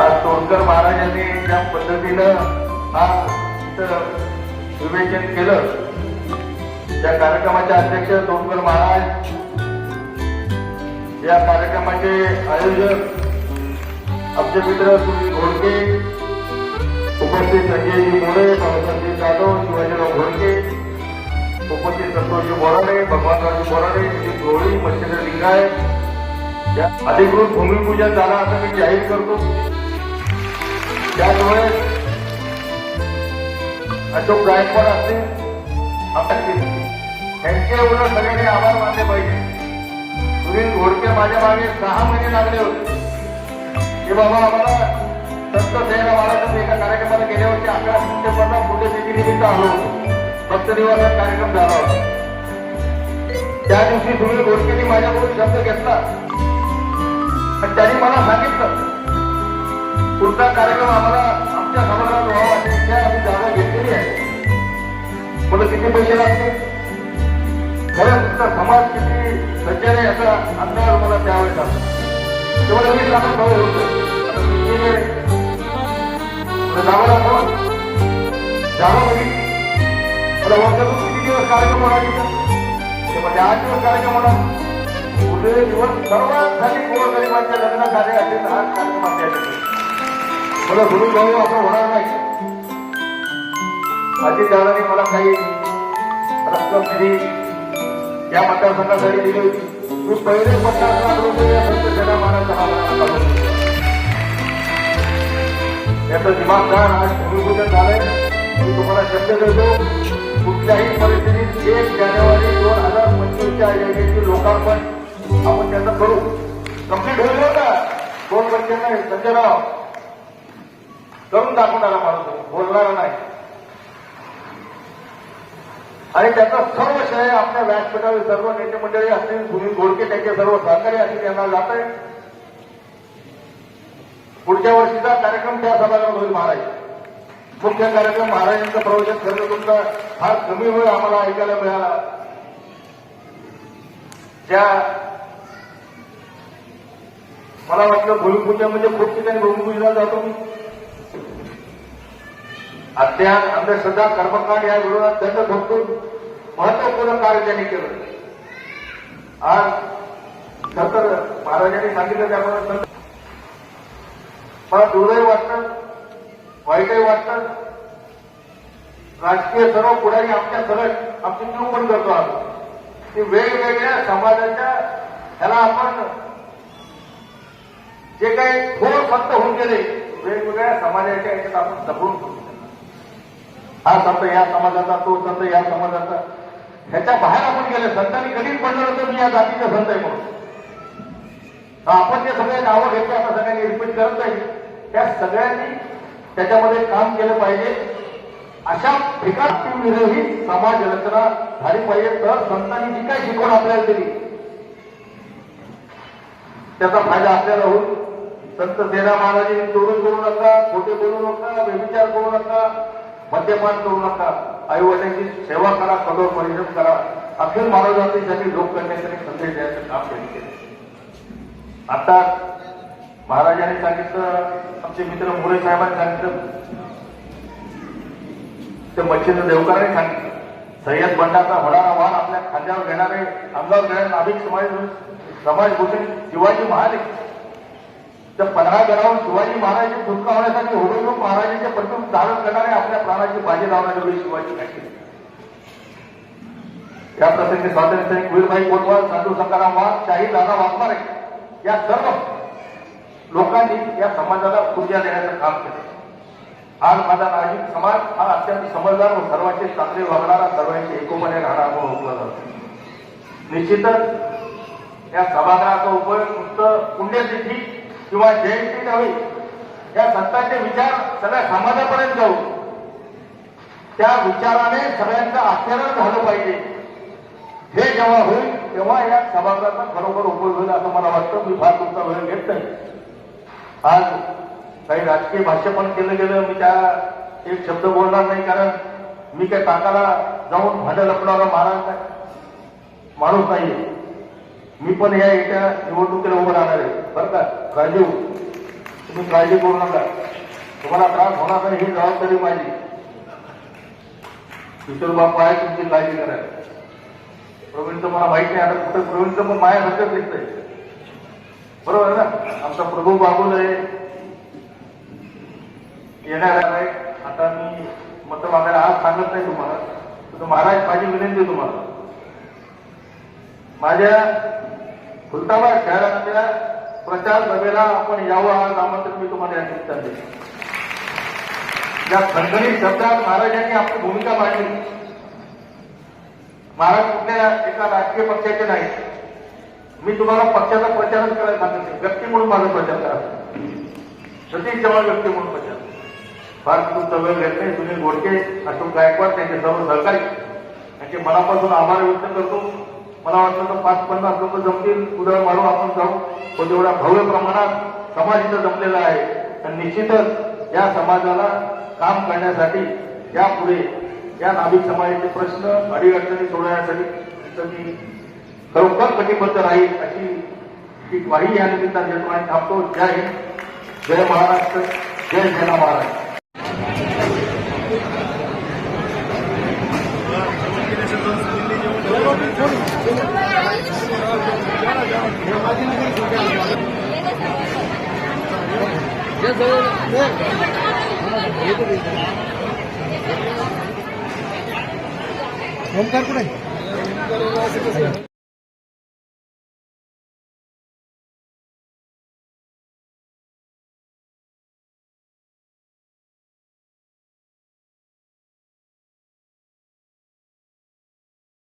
आज तोडकर महाराजांनी ज्या पद्धतीनं हा विवेचन केलं. त्या कार्यक्रमाचे अध्यक्ष तोडकर महाराज या कार्यक्रमाचे आयोजक आमचे मित्र सुनील घोडके उपस्थित संजयजी मोरे संजय जाधव शिवाजीराव घोडके उपस्थित संतोषजी बोराडे भगवानरावजी बोराडे नितीन गोळी मच्छिंद्र लिंगाय अधिकृत भूमिपूजन झाला असं मी जाहीर करतो. त्यामुळे अशोक गायकवाड असतील आपण त्यांचे एवढं सगळ्यांनी आभार मानले पाहिजे. सुनील घोडके माझ्या मागे सहा महिने लागले होते. की बाबा आम्हाला संत जयराम महाराज एका कार्यक्रमाला गेल्या वर्षी अकरा सप्टेंबरला पुण्यतिथीनिमित्त आलो होतो. भक्त दिवसात कार्यक्रम झाला होता. त्या दिवशी सुनील घोडकेनी माझ्याकडून शब्द घेतला. पण त्यांनी मला सांगितलं पुढचा कार्यक्रम आम्हाला आमच्या समाजात व्हावा अशी इच्छा आम्ही जागा घेतलेली आहे. मला किती पैसे लागतील? खरं तुमचा समाज किती सज्जन आहे याचा अंदाज मला त्यावेळेस आला. तेव्हा वीस लाख रुपये होतं जावं लागतं जावं म्हणजे मला वर्षातून किती दिवस कार्यक्रम होणार ते म्हणजे आठ दिवस कार्यक्रम होणार. उरलेले दिवस सर्वात खाली गोरगरिबांच्या लग्न कार्य असेल तर कार्यक्रम आपल्या मला गुरु भाऊ असं होणार नाही. माझी दादाने मला काही रक्कम दिली. या मतदारसंघासाठी दिली होती. मी पहिले पन्नास लाख रुपये या संत जगा महाराज याचं दिमागदार आज भूमिपूजन झालंय. मी तुम्हाला शब्द देतो कुठल्याही परिस्थितीत एक जानेवारी दोन हजार पंचवीसच्या योजनेचे लोकार्पण आपण त्याचं करू. कंप्लीट होईल बरं का दोन पंचायत संजयराव. करून दाखवणारा माणूस बोलणारा नाही. आणि त्याचा सर्व श्रेय आपल्या व्यासपीठावर सर्व नेते मंडळी असतील सुनील घोडके त्यांचे सर्व सहकारी असतील यांना जात आहे पुढच्या वर्षीचा कार्यक्रम त्या सभागृहात होईल महाराज मुख्य कार्यक्रम महाराजांचं प्रवचन करणं तुमचं फार कमी होईल आम्हाला ऐकायला मिळाला. त्या मला वाटलं भूमिपूजन म्हणजे खूप ठिकाणी भूमिपूजनाला जातो मी. अज्ञान अंधश्रद्धा कर्मकांड या विरोधात दंड भरपूर महत्त्वपूर्ण कार्य त्यांनी केलं. आज खरं महाराजांनी सांगितलं त्यामुळे मला दुर्दैव वाटतं वाईटही वाटतं. राजकीय सर्व पुढारी आमच्या सरळ आमची चूक पण करतो आहोत की वेगवेगळ्या समाजाच्या ह्याला आपण जे काही थोर फक्त होऊन गेले वेगवेगळ्या समाजाच्या याच्यात आपण जपून ठेवतो हा संत या समाजाचा तो संत या समाजाचा. ह्याच्या बाहेर आपण गेले संतांनी कधीच म्हणलं नव्हतं मी या जातीचा संत आहे म्हणून. आपण जे सगळे नावं घेतो आता सगळ्यांनी रिपीट करत नाही. त्या सगळ्यांनी त्याच्यामध्ये काम केलं पाहिजे. अशा ठिकाण विरोधी समाज रचना झाली पाहिजे तर संतांनी जी काही शिकवण आपल्याला दिली त्याचा फायदा आपल्याला होईल. संत सेना महाराजांनी चोरून करू नका खोटे बोलू नका व्यभिचार करू नका. मद्यपान करू नका. आईवडिलांची सेवा करा कठोर परिश्रम करा. अखिल मानवजातीसाठी लोक करण्यासाठी संदेश द्यायचं काम त्यांनी केलं. आता महाराजांनी सांगितलं आमचे मित्र मोरे साहेबांनी सांगितलं. ते मच्छिंद्र देवकरांनी सांगितलं. सय्यद बंडाचा होणारा वाहन आपल्या खांद्यावर घेणारे अंगावर घेणारे नाभिक समाज समाजभूषण शिवाजी महाराज त्या पंधरा गडावर शिवाजी महाराजांची सुटका होण्यासाठी हुडून महाराजांच्या प्रथम धारण करणारे आपल्या प्राणाची बाजी लावणारे वेळी शिवाजी नाही या प्रसंगी स्वातंत्र्य सैनिक वीरभाई कोतवाल साधू सकाराम वाघ शाही दादा वाघमारे या सर्व लोकांनी या समाजाला ऊर्जा देण्याचं काम केलं. आज माझा नागरिक समाज हा अत्यंत समजदार व सर्वांचे चांगले वागणारा सर्वांचे एकोमाने राहणार म्हणून ओळखला जातो. निश्चितच या सभागृहाचा उपयोग नुसतं पुण्यतिथी किंवा जयंती नव्हे या संतांचे विचार सगळ्या समाजापर्यंत जाऊ. त्या विचाराने सगळ्यांचं आचरण झालं पाहिजे. हे जेव्हा होईल तेव्हा या सभागृहाचा खरोखर उपयोग होईल असं मला वाटतं. मी फार तुमचा वेळ घेत नाही. आज काही राजकीय भाष्य पण केलं गेलं. मी त्या एक शब्द बोलणार नाही कारण मी काही काकाला जाऊन भांडं लपणारा महाराज नाही. माणूस नाहीये. मी पण या येत्या निवडणुकीला उभं राहणार आहे. बरं का? राजीव तुम्ही काळजी करू नका. तुम्हाला त्रास होणार नाही ही जबाबदारी माझी. किशोर बापू आहे तुमची काळजी करायला. प्रवीणचं मला माहीत नाही आता कुठे प्रवीणचं पण माझ्यासारखं दिसतंय बरोबर आहे ना? आमचा प्रभू बाबूल आहे. येणार आहे आता मी मत मागायला आज सांगत नाही तुम्हाला. तर महाराज माझी विनंती आहे तुम्हाला. माझ्या खुलताबाद शहरातल्या प्रचार सभेला आपण यावं आज आमंत्रण मी तुम्हाला या निमित्ताने. देतो. या खणखणीत शब्दात महाराजांनी आपली भूमिका मांडली. महाराज कुठल्या एका राजकीय पक्षाचे नाही. मी तुम्हाला पक्षाचा प्रचारच करायला सांगत व्यक्ती म्हणून माझा प्रचार करा. सतीश चव्हाण व्यक्ती म्हणून प्रचार फार तुमचा वेळ घेत नाही सुनील गोडके अशोक गायकवाड त्यांचे सर्व सहकारी. त्यांचे मनापासून आभार व्यक्त करतो. मला वाटतं तर पाच पन्नास लोक जमतील उदळ मारून आपण जाऊ. पण तेवढ्या भव्य प्रमाणात समाज इथं जमलेला आहे तर निश्चितच या समाजाला काम करण्यासाठी यापुढे या नाभिक समाजाचे प्रश्न अडीअडचणी सोडवण्यासाठी इथं मी खरोखर कटिबद्ध राहील अशी ती ग्वाही या निमित्ताने निर्माण थांबतो जय हिंद. जय महाराष्ट्र. जय सेना महाराज. ओमकार कुठे?